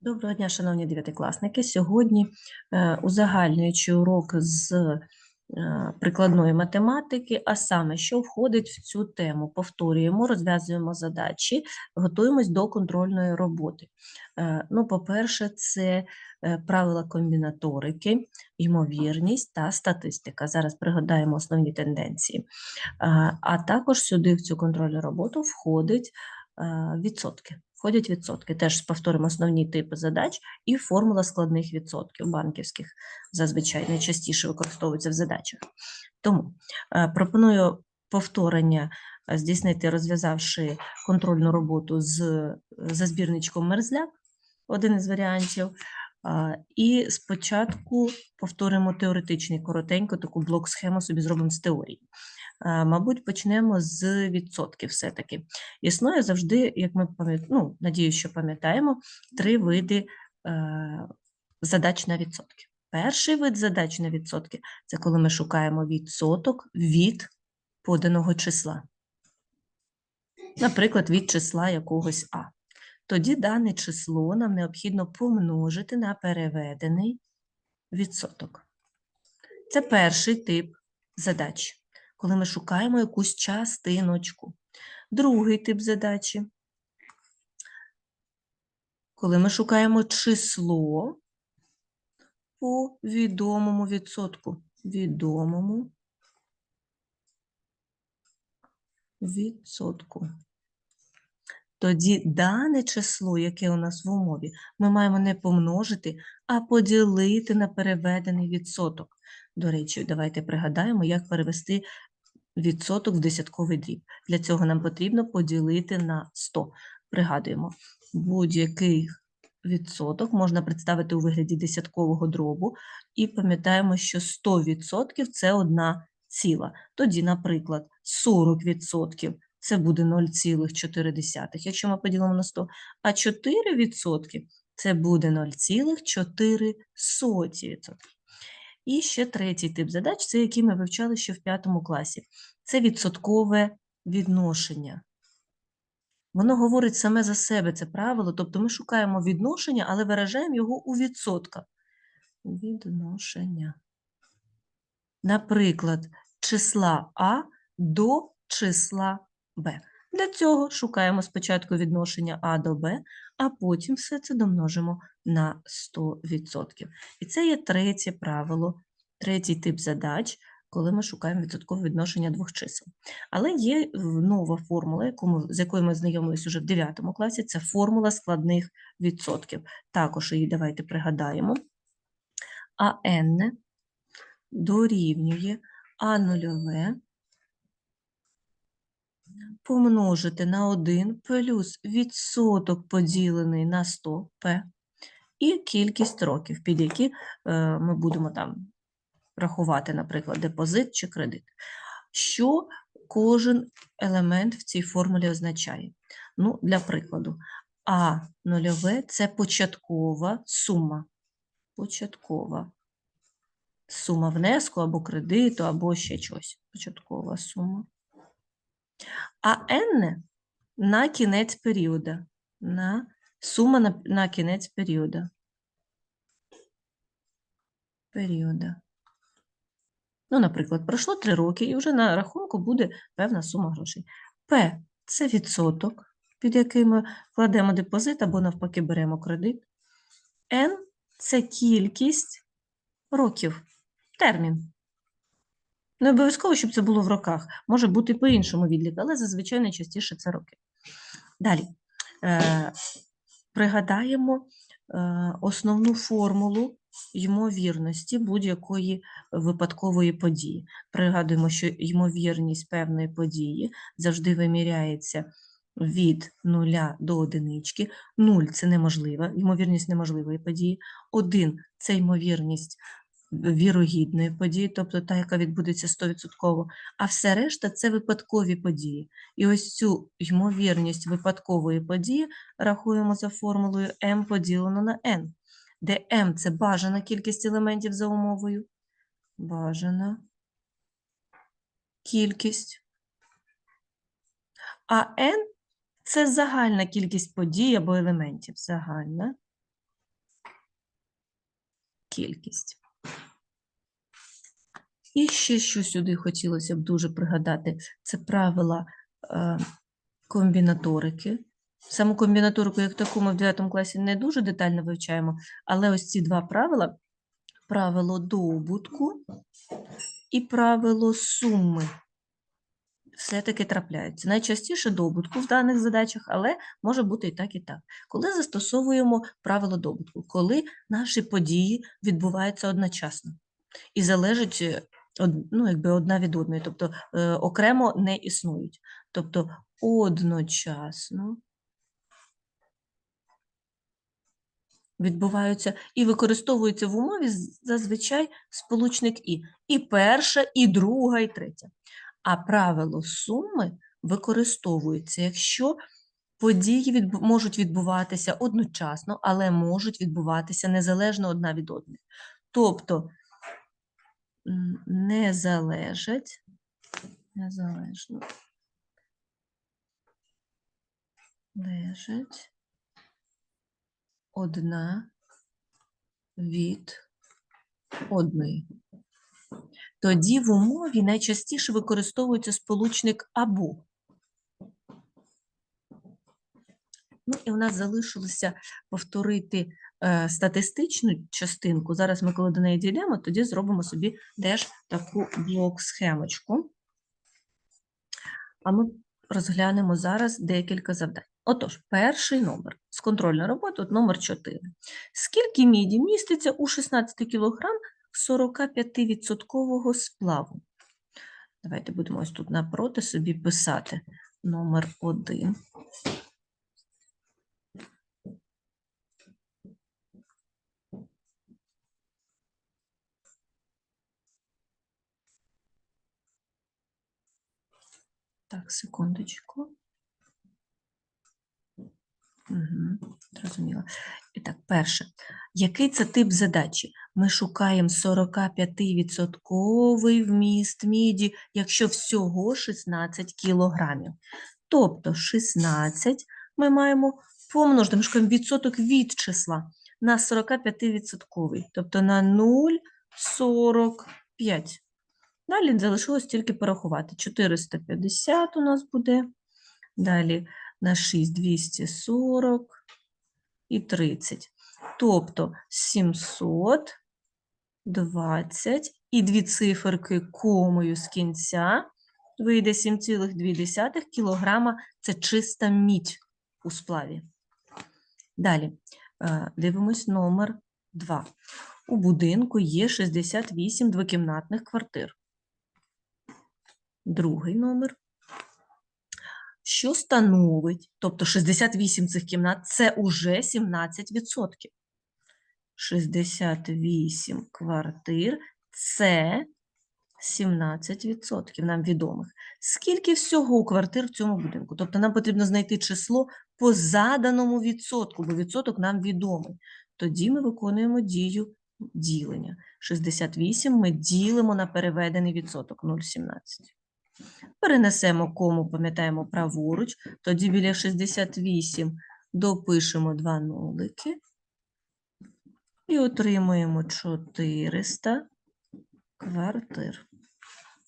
Доброго дня, шановні дев'ятикласники. Сьогодні е, узагальнюючи урок з е, прикладної математики, а саме, що входить в цю тему. Повторюємо, розв'язуємо задачі, готуємось до контрольної роботи. Е, Ну, по-перше, це правила комбінаторики, ймовірність та статистика. Зараз пригадаємо основні тенденції. А також сюди в цю контрольну роботу входить відсотки. Входять відсотки. Теж повторимо основні типи задач і формула складних відсотків банківських зазвичай найчастіше використовується в задачах. Тому е, пропоную повторення е, здійснити, розв'язавши контрольну роботу з е, за збірничком мерзляк, один із варіантів. І спочатку повторимо теоретичний коротенько, таку блок-схему собі зробимо з теорії. Мабуть, почнемо з відсотків все-таки. Існує завжди, як ми ну, надію, що пам'ятаємо, три види е, задач на відсотки. Перший вид задач на відсотки це коли ми шукаємо відсоток від поданого числа. Наприклад, від числа якогось А. Тоді дане число нам необхідно помножити на переведений відсоток. Це перший тип задач, коли ми шукаємо якусь частиночку. Другий тип задачі, коли ми шукаємо число по відомому відсотку. Відомому відсотку. Тоді дане число, яке у нас в умові, ми маємо не помножити, а поділити на переведений відсоток. До речі, давайте пригадаємо, як перевести відсоток в десятковий дріб. Для цього нам потрібно поділити на 100. Пригадуємо, будь-який відсоток можна представити у вигляді десяткового дробу, і пам'ятаємо, що 100% – це одна ціла. Тоді, наприклад, 40% – це буде 0,4, якщо ми поділимо на 100, а 4% – це буде 0,4%. І ще третій тип задач, це які ми вивчали ще в п'ятому класі. Це відсоткове відношення. Воно говорить саме за себе, це правило, тобто ми шукаємо відношення, але виражаємо його у відсотках. Відношення. Наприклад, числа А до числа Б. Для цього шукаємо спочатку відношення А до Б, а потім все це домножимо на 100%. І це є третє правило, третій тип задач, коли ми шукаємо відсоткове відношення двох чисел. Але є нова формула, яку ми, з якою ми знайомились уже в 9 класі, це формула складних відсотків. Також її давайте пригадаємо. А n дорівнює А нульове помножити на 1 плюс відсоток поділений на 100 p і кількість років, під які е, ми будемо там рахувати, наприклад, депозит чи кредит. Що кожен елемент в цій формулі означає? Ну, для прикладу, А нульове – це початкова сума. Початкова сума внеску або кредиту, або ще щось. Початкова сума. А n на кінець періоду. На сума на, на кінець періоду. Періода. Ну, наприклад, пройшло 3 роки, і вже на рахунку буде певна сума грошей. П це відсоток, під який ми кладемо депозит або навпаки беремо кредит. Н це кількість років, термін. Не обов'язково, щоб це було в роках. Може бути по-іншому відлік, але зазвичай найчастіше це роки. Далі. Е, пригадаємо е, основну формулу ймовірності будь-якої випадкової події. Пригадуємо, що ймовірність певної події завжди виміряється від нуля до одинички. Нуль – це неможлива, ймовірність неможливої події. Один – це ймовірність вірогідної події, тобто та, яка відбудеться 100%, а все решта – це випадкові події. І ось цю ймовірність випадкової події рахуємо за формулою m поділено на n, де m – це бажана кількість елементів за умовою. Бажана кількість. А n – це загальна кількість подій або елементів. Загальна кількість. І ще що сюди хотілося б дуже пригадати, це правила е, комбінаторики. Саму комбінаторику, як таку, ми в 9 класі не дуже детально вивчаємо, але ось ці два правила: правило добутку і правило суми. Все-таки трапляються. Найчастіше добутку в даних задачах, але може бути і так, і так. Коли застосовуємо правило добутку, коли наші події відбуваються одночасно і залежать е, ну, якби одна від одної, тобто е, окремо не існують. Тобто одночасно відбуваються і використовується в умові зазвичай сполучник і. І перша, і друга, і третя. А правило суми використовується, якщо події відбу- можуть відбуватися одночасно, але можуть відбуватися незалежно одна від одної. Тобто не залежать, незалежно лежать одна від одної. Тоді в умові найчастіше використовується сполучник або. Ну, і у нас залишилося повторити статистичну частинку. Зараз ми, коли до неї дійдемо, тоді зробимо собі теж таку блок-схемочку. А ми розглянемо зараз декілька завдань. Отож, перший номер з контрольної роботи, от номер 4. Скільки міді міститься у 16 кг 45% сплаву? Давайте будемо ось тут напроти собі писати номер 1. Так, секундочку. Угу, зрозуміло. І так, перше. Який це тип задачі? Ми шукаємо 45% вміст міді, якщо всього 16 кілограмів. Тобто 16 ми маємо помножити, ми шукаємо відсоток від числа на 45%, тобто на 0,45. Далі залишилось тільки порахувати. 450 у нас буде. Далі на 6 240 і 30. Тобто 720 і дві циферки комою з кінця вийде 7,2 кілограма. Це чиста мідь у сплаві. Далі е, дивимось номер 2. У будинку є 68 двокімнатних квартир. Другий номер. Що становить, тобто 68 цих кімнат це уже 17%. 68 квартир це 17% нам відомих. Скільки всього квартир в цьому будинку? Тобто нам потрібно знайти число по заданому відсотку, бо відсоток нам відомий. Тоді ми виконуємо дію ділення. 68 ми ділимо на переведений відсоток 0,17. Перенесемо кому, пам'ятаємо, праворуч, тоді біля 68 допишемо два нулики і отримуємо 400 квартир.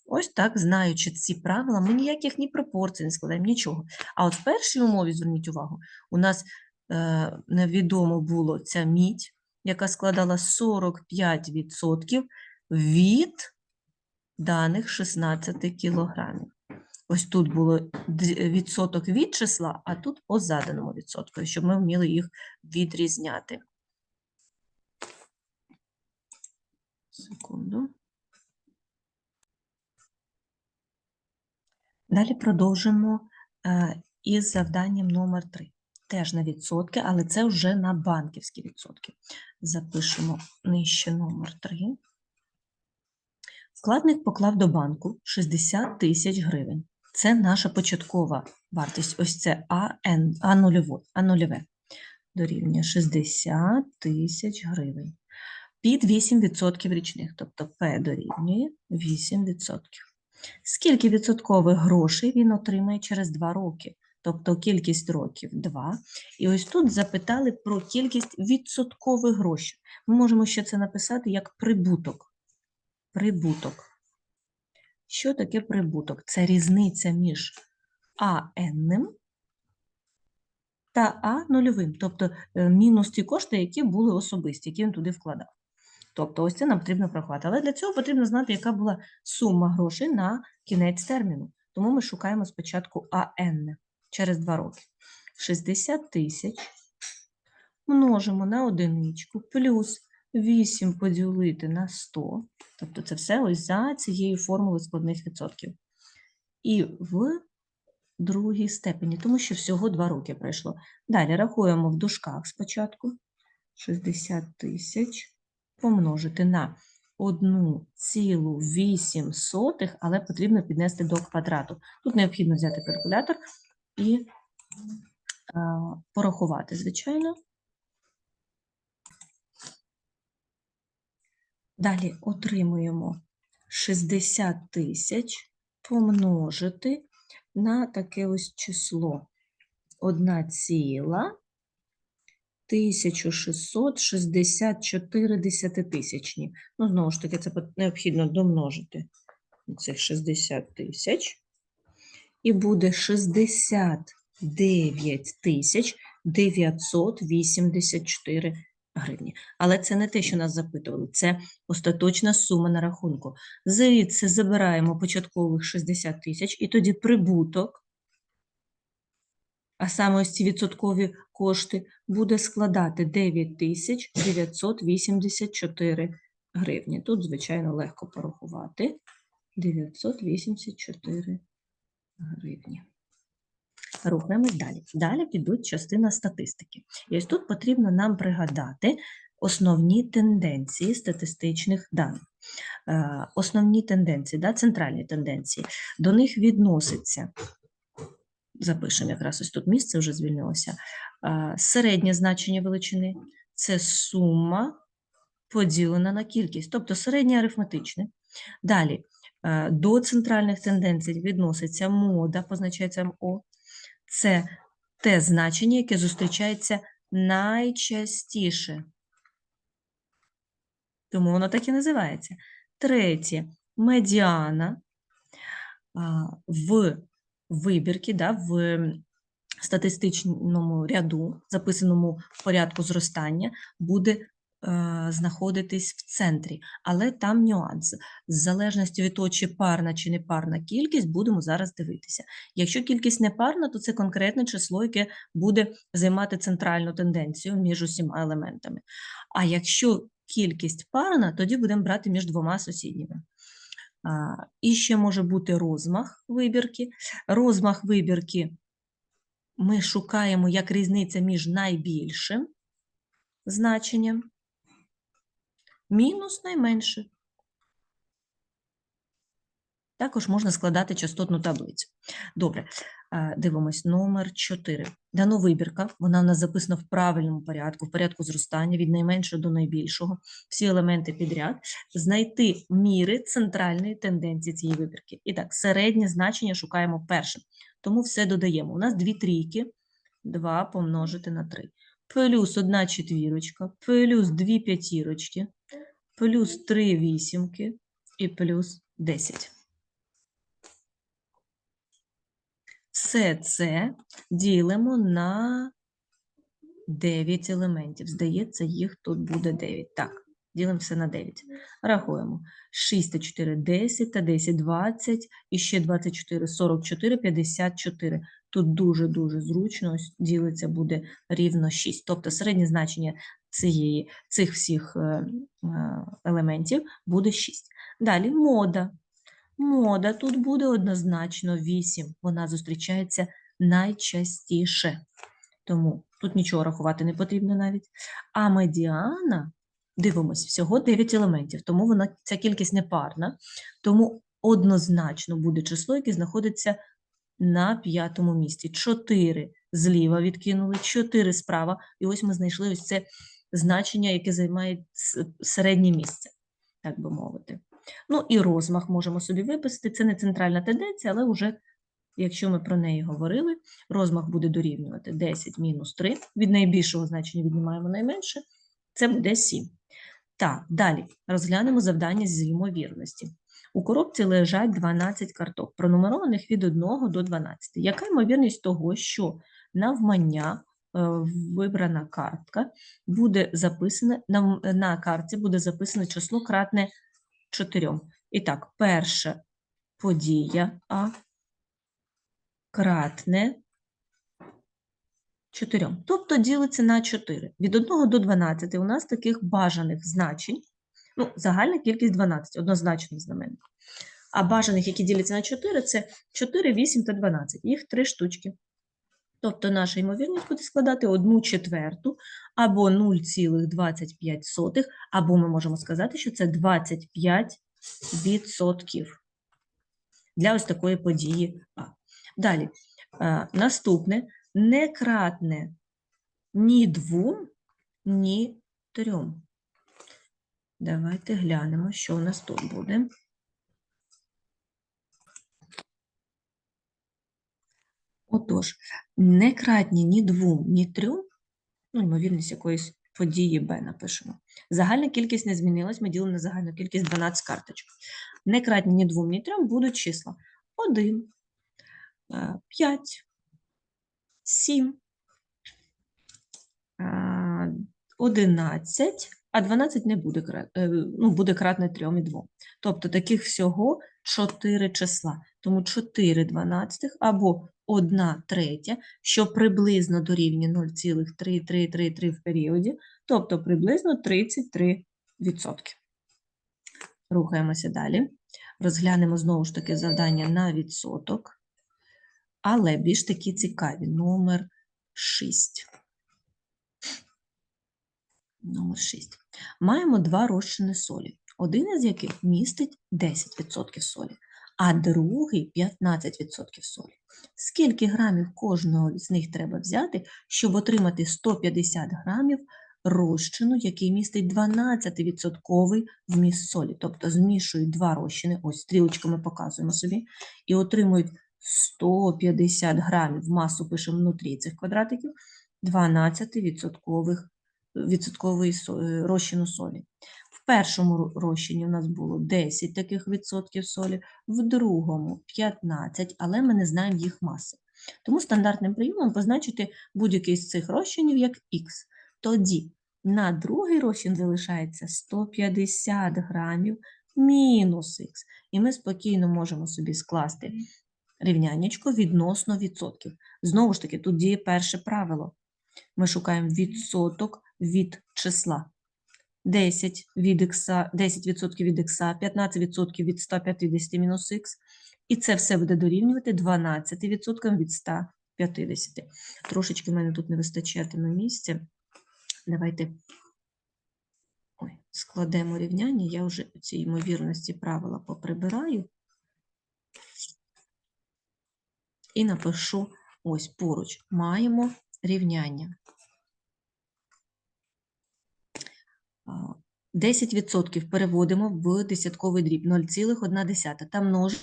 Ось так, знаючи ці правила, ми ніяких ні пропорцій не складаємо, нічого. А от в першій умові, зверніть увагу, у нас е, невідомо було ця мідь, яка складала 45% від даних 16 кілограмів. Ось тут було відсоток від числа, а тут по заданому відсотку, щоб ми вміли їх відрізняти. Секунду. Далі продовжимо е, із завданням номер 3. Теж на відсотки, але це вже на банківські відсотки. Запишемо нижче номер 3. Вкладник поклав до банку 60 тисяч гривень. Це наша початкова вартість. Ось це АН, а нульове. Дорівнює 60 тисяч гривень. Під 8% річних, тобто П дорівнює 8%. Скільки відсоткових грошей він отримає через 2 роки? тобто кількість років 2. І ось тут запитали про кількість відсоткових грошей. Ми можемо ще це написати як прибуток. Прибуток. Що таке прибуток? Це різниця між АН та А нульовим, тобто е, мінус ті кошти, які були особисті, які він туди вкладав. Тобто ось це нам потрібно прохвати. Але для цього потрібно знати, яка була сума грошей на кінець терміну. Тому ми шукаємо спочатку АН через 2 роки. 60 тисяч множимо на одиничку плюс 8 поділити на 100. Тобто це все ось за цією формулою складних відсотків. І в другій степені, тому що всього 2 роки пройшло. Далі рахуємо в дужках спочатку. 60 тисяч помножити на 1,8, але потрібно піднести до квадрату. Тут необхідно взяти калькулятор і а, порахувати, звичайно. Далі отримуємо 60 тисяч помножити на таке ось число 1 ціла 1664 десятитисячні. Ну, знову ж таки, це необхідно домножити цих 60 тисяч. І буде 69 тисяч 984 гривні. Але це не те, що нас запитували, це остаточна сума на рахунку. Звідси забираємо початкових 60 тисяч, і тоді прибуток, а саме ось ці відсоткові кошти, буде складати 9984 гривні. Тут, звичайно, легко порахувати. 984 гривні. Рухаємось далі. Далі підуть частина статистики. І ось тут потрібно нам пригадати основні тенденції статистичних даних. Е, Основні тенденції, да, центральні тенденції, до них відноситься, запишемо якраз ось тут місце вже звільнилося, е, середнє значення величини – це сума поділена на кількість, тобто середнє арифметичне. Далі, е, до центральних тенденцій відноситься мода, позначається МО. Це те значення, яке зустрічається найчастіше. Тому воно так і називається. Третє медіана в вибірці, да, в статистичному ряду, записаному в порядку зростання, буде знаходитись в центрі. Але там нюанс. З залежності від того, чи парна чи непарна кількість, будемо зараз дивитися. Якщо кількість непарна, то це конкретне число, яке буде займати центральну тенденцію між усіма елементами. А якщо кількість парна, тоді будемо брати між двома сусідніми. І ще може бути розмах вибірки. Розмах вибірки ми шукаємо як різниця між найбільшим значенням мінус найменше. Також можна складати частотну таблицю. Добре, е, дивимось номер 4. Дано вибірка, вона в нас записана в правильному порядку, в порядку зростання від найменшого до найбільшого, всі елементи підряд, знайти міри центральної тенденції цієї вибірки. І так, середнє значення шукаємо першим. Тому все додаємо. У нас дві трійки, 2 помножити на 3. Плюс одна четвірочка, плюс дві п'ятірочки, плюс три вісімки і плюс 10. Все це ділимо на 9 елементів. Здається, їх тут буде 9. Так, ділимо все на 9. Рахуємо. 6 та 4 – 10, та 10 – 20, і ще 24 – 44, 54. Тут дуже-дуже зручно, ділиться буде рівно 6. Тобто середнє значення цієї, цих всіх е, е, елементів буде 6. Далі мода. Мода тут буде однозначно 8. Вона зустрічається найчастіше. Тому тут нічого рахувати не потрібно навіть. А медіана, дивимось, всього 9 елементів, тому вона, ця кількість не парна. Тому однозначно буде число, яке знаходиться на п'ятому місці. 4 зліва відкинули, 4 справа. І ось ми знайшли ось це значення, яке займає середнє місце, так би мовити. Ну і розмах можемо собі виписати. Це не центральна тенденція, але вже Якщо ми про неї говорили, розмах буде дорівнювати 10 мінус 3. Від найбільшого значення віднімаємо найменше. Це буде 7. Так, далі розглянемо завдання з ймовірності. У коробці лежать 12 карток, пронумерованих від 1 до 12. Яка ймовірність того, що навмання е, вибрана картка буде записане, на, на картці буде записане число кратне 4. І так, перша подія А кратне 4. Тобто ділиться на 4. Від 1 до 12 у нас таких бажаних значень, ну, загальна кількість 12, однозначний знаменник. А бажаних, які діляться на 4, це 4, 8 та 12. Їх три штучки. Тобто наша ймовірність буде складати 1 четверту або 0,25, або ми можемо сказати, що це 25 відсотків для ось такої події А. Далі, наступне не кратне ні двом, ні трьом. Давайте глянемо, що у нас тут буде. Отож, не кратні ні двом, ні трьом, ну, ймовірність якоїсь події Б напишемо. Загальна кількість не змінилась, ми ділимо на загальну кількість 12 карточок. Не кратні ні двом, ні трьом будуть числа 1, 5, 7, 11, а 12 не буде, е, ну, буде кратне 3 і 2. Тобто таких всього 4 числа. Тому 4 дванадцятих або 1 третя, що приблизно дорівнює 0,3333 в періоді, тобто приблизно 33 відсотки. Рухаємося далі. Розглянемо знову ж таки завдання на відсоток, але більш такі цікаві. Номер 6. Номер 6. Маємо два розчини солі, один із яких містить 10% солі, а другий 15% солі. Скільки грамів кожного з них треба взяти, щоб отримати 150 грамів розчину, який містить 12% вміст солі? Тобто змішують два розчини, ось стрілочками показуємо собі, і отримують 150 грамів, масу пишемо внутрі цих квадратиків, 12% відсоткової е, розчину солі. В першому розчині у нас було 10 таких відсотків солі, в другому 15, але ми не знаємо їх маси. Тому стандартним прийомом позначити будь-який з цих розчинів як х. Тоді на другий розчин залишається 150 грамів мінус х. І ми спокійно можемо собі скласти рівняннячко відносно відсотків. Знову ж таки, тут діє перше правило. Ми шукаємо відсоток від числа. 10 від ікса, 10% від х, 15% від 150 мінус х. І це все буде дорівнювати 12% від 150. Трошечки в мене тут не вистачатиме місця. Давайте Ой, складемо рівняння. Я вже ці ймовірності правила поприбираю. І напишу ось поруч. Маємо рівняння. А, 10% переводимо в десятковий дріб 0,1 та множимо.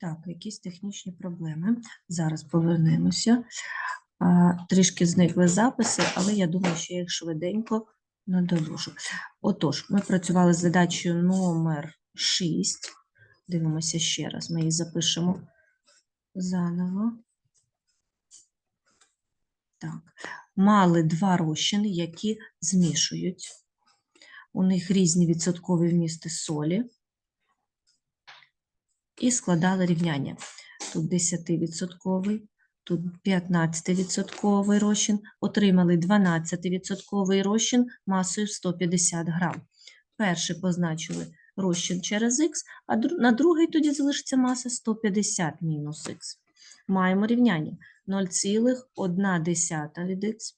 Так, якісь технічні проблеми. Зараз повернемося. Трішки зникли записи, але я думаю, що я швиденько надолужу. Отож, ми працювали з задачею номер 6. Дивимося ще раз, ми її запишемо заново. Так, мали два розчини, які змішують. У них різні відсоткові вмісти солі. І складали рівняння. Тут 10%, тут 15% розчин, отримали 12% розчин масою 150 грам. Перший позначили розчин через х, а на другий тоді залишиться маса 150 мінус х. Маємо рівняння 0,1 від х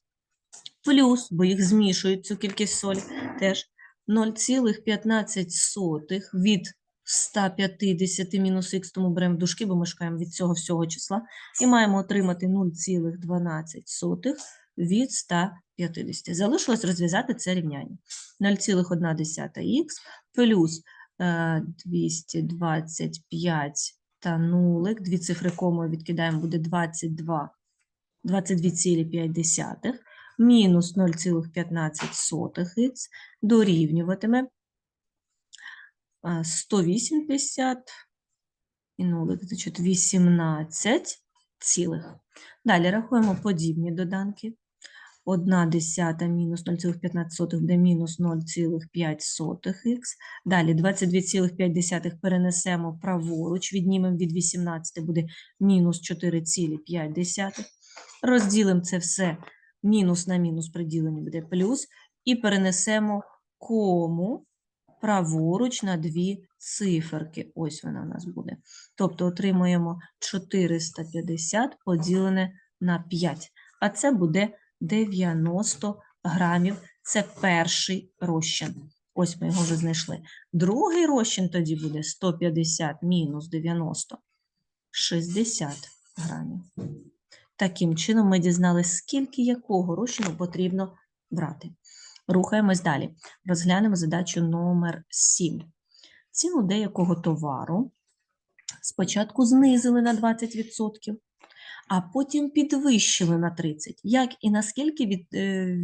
плюс, бо їх змішують цю кількість солі, теж 0,15 від 150 мінус х, тому беремо в дужки, бо ми шукаємо від цього всього числа, і маємо отримати 0,12 від 150. Залишилось розв'язати це рівняння. 0,1х плюс е, 225 та нулик, дві цифри комою відкидаємо, буде 22, 22,5, мінус 0,15х дорівнюватиме 180 і нулик, значить 18 цілих. Далі рахуємо подібні доданки. 1 десята мінус 0,15 буде мінус 0,5х. Далі 22,5 перенесемо праворуч, віднімемо від 18, буде мінус 4,5. Розділимо це все мінус на мінус приділення буде плюс. І перенесемо кому праворуч на дві циферки. Ось вона у нас буде. Тобто отримуємо 450 поділене на 5. А це буде 90 грамів. Це перший розчин. Ось ми його вже знайшли. Другий розчин тоді буде 150 мінус 90 60 грамів. Таким чином ми дізналися, скільки якого розчину потрібно брати. Рухаємось далі. Розглянемо задачу номер 7. Ціну деякого товару спочатку знизили на 20%, а потім підвищили на 30%. Як і наскільки, від, е,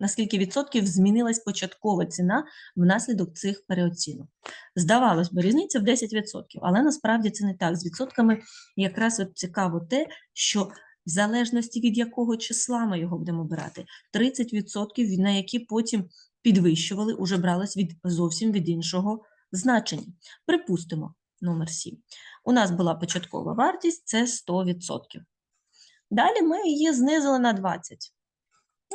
наскільки відсотків змінилась початкова ціна внаслідок цих переоцінок? Здавалось би, різниця в 10%, але насправді це не так. З відсотками якраз от цікаво те, що в залежності від якого числа ми його будемо брати, 30%, на які потім підвищували, уже брались від зовсім від іншого значення. Припустимо, номер 7. У нас була початкова вартість це 100%. Далі ми її знизили на 20%.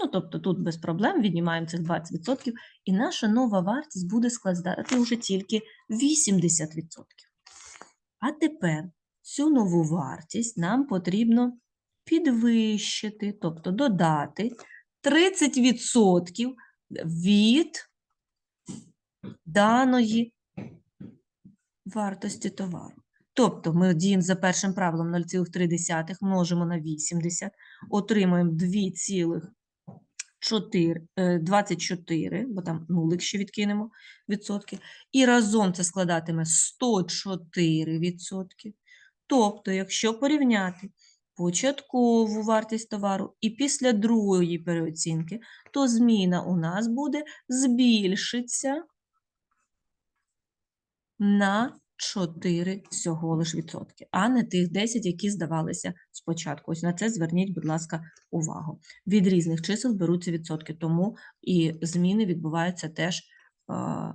Ну, тобто тут без проблем віднімаємо цих 20%, і наша нова вартість буде складати вже тільки 80%. А тепер цю нову вартість нам потрібно підвищити, тобто додати 30% від даної вартості товару. Тобто ми діємо за першим правилом 0,3 множимо на 80, отримуємо 2,24, е, бо там нулик ще відкинемо відсотки, і разом це складатиме 104 відсотки. Тобто, якщо порівняти початкову вартість товару і після другої переоцінки, то зміна у нас буде збільшиться на 4 всього лиш відсотки, а не тих 10, які здавалися спочатку. Ось на це зверніть, будь ласка, увагу. Від різних чисел беруться відсотки, тому і зміни відбуваються теж а,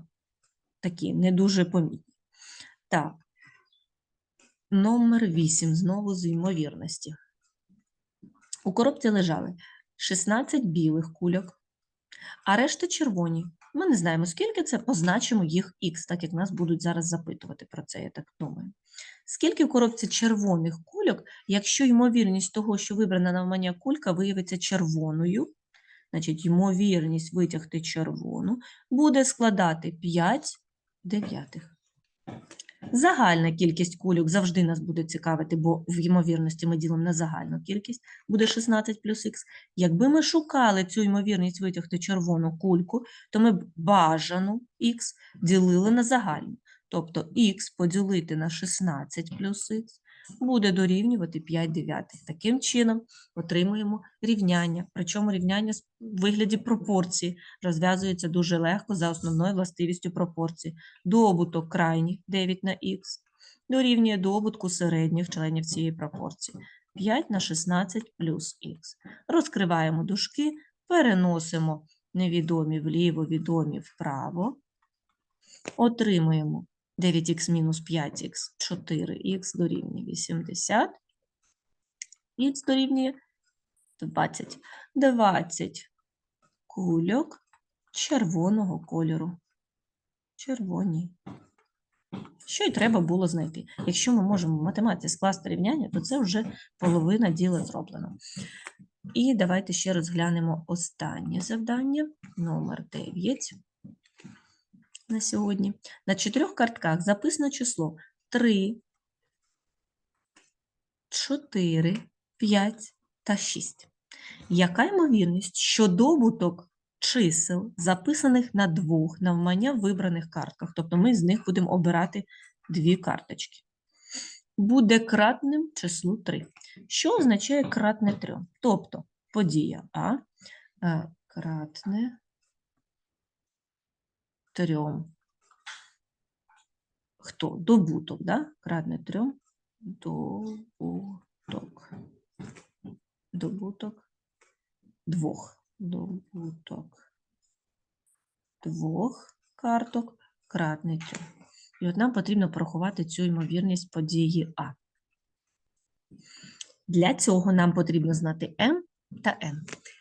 такі не дуже помітні. Так, номер 8, знову з ймовірності. У коробці лежали 16 білих кульок, а решта червоні. Ми не знаємо, скільки це, позначимо їх Х, так як нас будуть зараз запитувати про це, я так думаю. Скільки в коробці червоних кульок, якщо ймовірність того, що вибрана навмання кулька виявиться червоною, значить, ймовірність витягти червону, буде складати 5 дев'ятих. Загальна кількість кульок завжди нас буде цікавити, бо в ймовірності ми ділимо на загальну кількість, буде 16 плюс х. Якби ми шукали цю ймовірність витягти червону кульку, то ми б бажану х ділили на загальну. Тобто х поділити на 16 плюс х буде дорівнювати 5 дев'ятих. Таким чином отримуємо рівняння. Причому рівняння в вигляді пропорції розв'язується дуже легко за основною властивістю пропорції. Добуток крайніх 9 на х дорівнює добутку середніх членів цієї пропорції. 5 на 16 плюс х. Розкриваємо дужки, переносимо невідомі вліво, відомі вправо. Отримуємо 9х мінус 5х, 4х дорівнює 80, х дорівнює 20. 20 кульок червоного кольору. Червоні. Що й треба було знайти. Якщо ми можемо в математиці скласти рівняння, то це вже половина діла зроблено. І давайте ще розглянемо останнє завдання, номер 9. На сьогодні. На чотирьох картках записано число 3, 4, 5 та 6. Яка ймовірність, що добуток чисел, записаних на двох навмання вибраних картках, тобто ми з них будемо обирати дві карточки, буде кратним числу 3. Що означає кратне 3? Тобто подія А е, кратне 3. Хто? Добуток, да? Кратне 3. Добуток. Добуток двох. Добуток двох карток кратний 3. І от нам потрібно порахувати цю ймовірність події А. Для цього нам потрібно знати М та N.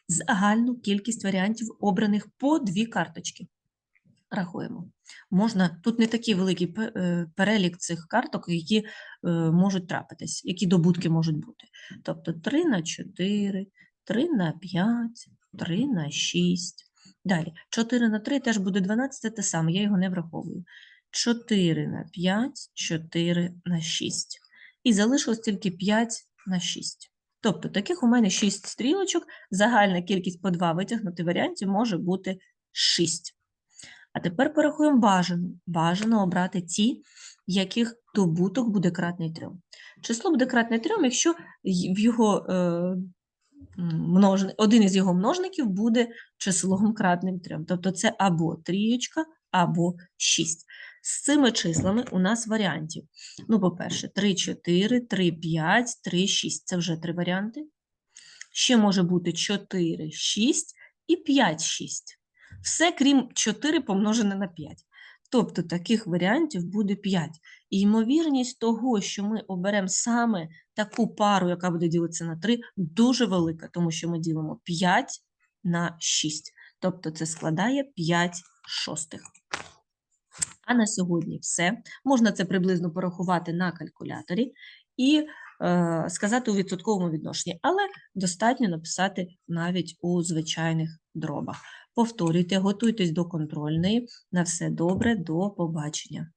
Загальну кількість варіантів, обраних по дві карточки. Рахуємо. Можна, тут не такий великий е, перелік цих карток, які е, можуть трапитись, які добутки можуть бути. Тобто 3 на 4, 3 на 5, 3 на 6. Далі, 4 на 3 теж буде 12, це те саме, я його не враховую. 4 на 5, 4 на 6. І залишилось тільки 5 на 6. Тобто таких у мене 6 стрілочок, загальна кількість по 2 витягнути варіантів може бути 6. А тепер порахуємо бажано. Бажано обрати ті, яких добуток буде кратний 3. Число буде кратне 3, якщо в його е, м, один із його множників буде числом кратним 3. Тобто це або трієчка, або 6. З цими числами у нас варіантів. Ну, по-перше, 3, 4, 3, 5, 3, 6. Це вже три варіанти. Ще може бути 4, 6 і 5, 6. Все крім 4 помножене на 5. Тобто таких варіантів буде 5. І ймовірність того, що ми оберемо саме таку пару, яка буде ділитися на 3, дуже велика, тому що ми ділимо 5 на 6. Тобто це складає 5 шостих. А на сьогодні все. Можна це приблизно порахувати на калькуляторі і е, сказати у відсотковому відношенні, але достатньо написати навіть у звичайних дробах. Повторюйте, готуйтесь до контрольної. На все добре, до побачення.